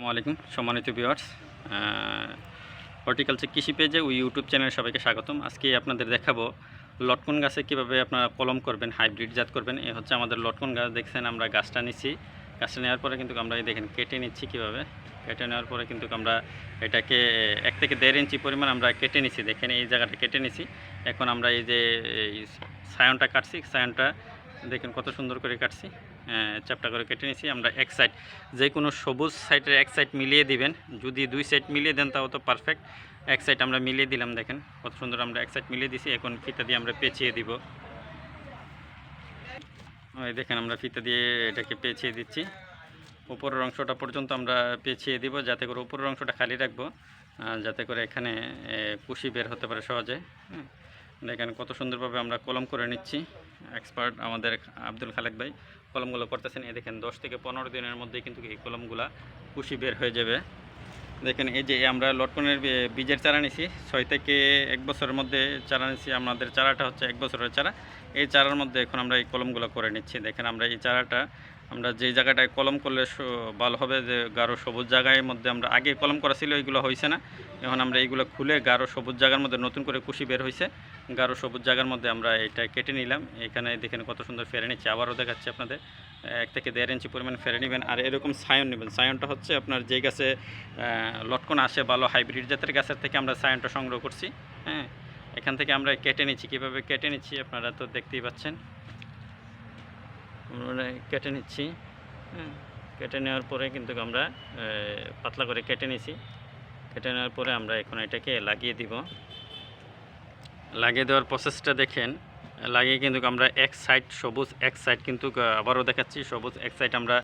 আসসালামু আলাইকুম, সম্মানিত ভিউয়ার্স হর্টিকালচার কৃষি পেজে ওই ইউটিউব চ্যানেলে সবাইকে স্বাগতম। আজকে আপনাদের দেখাবো লটকন গাছে কীভাবে আপনারা কলম করবেন হাইব্রিড জাত করবেন। এ হচ্ছে আমাদের লটকন গাছ, দেখছেন আমরা গাছটা নিচ্ছি। গাছটা নেওয়ার পরে কিন্তু আমরা এই দেখেন কেটে নিচ্ছি কীভাবে। কেটে নেওয়ার পরে কিন্তু আমরা এটাকে এক থেকে দেড় ইঞ্চি পরিমাণ আমরা কেটে নিচ্ছি। দেখেন এই জায়গাটা কেটে নিচ্ছি। এখন আমরা এই যে সায়নটা কাটছি, সায়নটা দেখেন কত সুন্দর করে কাটছি। চাপটা করে কেটে নিয়েছি আমরা এক সাইড যে কোনো সবুজ সাইডের এক সাইড মিলিয়ে দিবেন। যদি দুই সাইড মিলিয়ে দেন তাও তো পারফেক্ট এক সাইড আমরা মিলিয়ে দিলাম, দেখেন কত সুন্দর আমরা এক সাইড মিলিয়ে দিছি। এখন ফিতা দিয়ে আমরা পেঁচিয়ে দিব। ওই দেখেন আমরা ফিতা দিয়ে এটাকে পেঁচিয়ে দিচ্ছি। উপরের অংশটা পর্যন্ত আমরা পেঁচিয়ে দিব, যাতে করে উপরের অংশটা খালি রাখব। যাতে করে এখানে কুশি বের হতে পারে সহজে। দেখেন কত সুন্দরভাবে আমরা কলম করে নিচ্ছি। এক্সপার্ট আমাদের আব্দুল খালেক ভাই। কলমগুলো করতেছেন এই দেখেন দশ থেকে পনেরো দিনের মধ্যে কিন্তু এই কলমগুলো কুশি বের হয়ে যাবে। দেখেন এই যে আমরা লটকনের বীজের চারা নিছি, ছয় থেকে এক বছরের মধ্যে চারা নিছি, আমাদের চারাটা হচ্ছে এক বছরের চারা। এই চারার মধ্যে এখন আমরা এই কলমগুলো করে নিচ্ছি। দেখেন আমরা এই চারাটা আমরা যেই জায়গাটায় কলম করলে ভালো হবে যে গাঢ় সবুজ জায়গায় মধ্যে আমরা আগে কলম করা ছিল এইগুলো হয়েছে না। এখন আমরা এইগুলো খুলে গাঢ় সবুজ জায়গার মধ্যে নতুন করে কুশি বের হয়েছে গাঢ় সবুজ জায়গার মধ্যে আমরা এটা কেটে নিলাম। এখানে দেখেন কত সুন্দর ফেরে নিচ্ছে। আবারও দেখাচ্ছি আপনাদের। এক থেকে দেড় ইঞ্চি পরিমাণ ফেরে নেবেন। আর এরকম সায়ন নেবেন। সায়নটা হচ্ছে আপনার যে গাছে লটকন আসে ভালো হাইব্রিড জাতের গাছের থেকে আমরা সায়নটা সংগ্রহ করছি। হ্যাঁ এখান থেকে আমরা কেটে নিচ্ছি। কীভাবে কেটে নিচ্ছি আপনারা তো দেখতেই পাচ্ছেন। আমরা কেটে নিচ্ছি। হ্যাঁ কেটে নেওয়ার পরে কিন্তু আমরা পাতলা করে কেটে নিছি। কেটে নেওয়ার পরে আমরা এখন এটাকে লাগিয়ে দিব। লাগিয়ে দেওয়ার প্রসেসটা দেখেন লাগিয়ে কিন্তু আমরা এক সাইড সবুজ এক সাইড কিন্তু আবারও দেখাচ্ছি সবুজ এক সাইড আমরা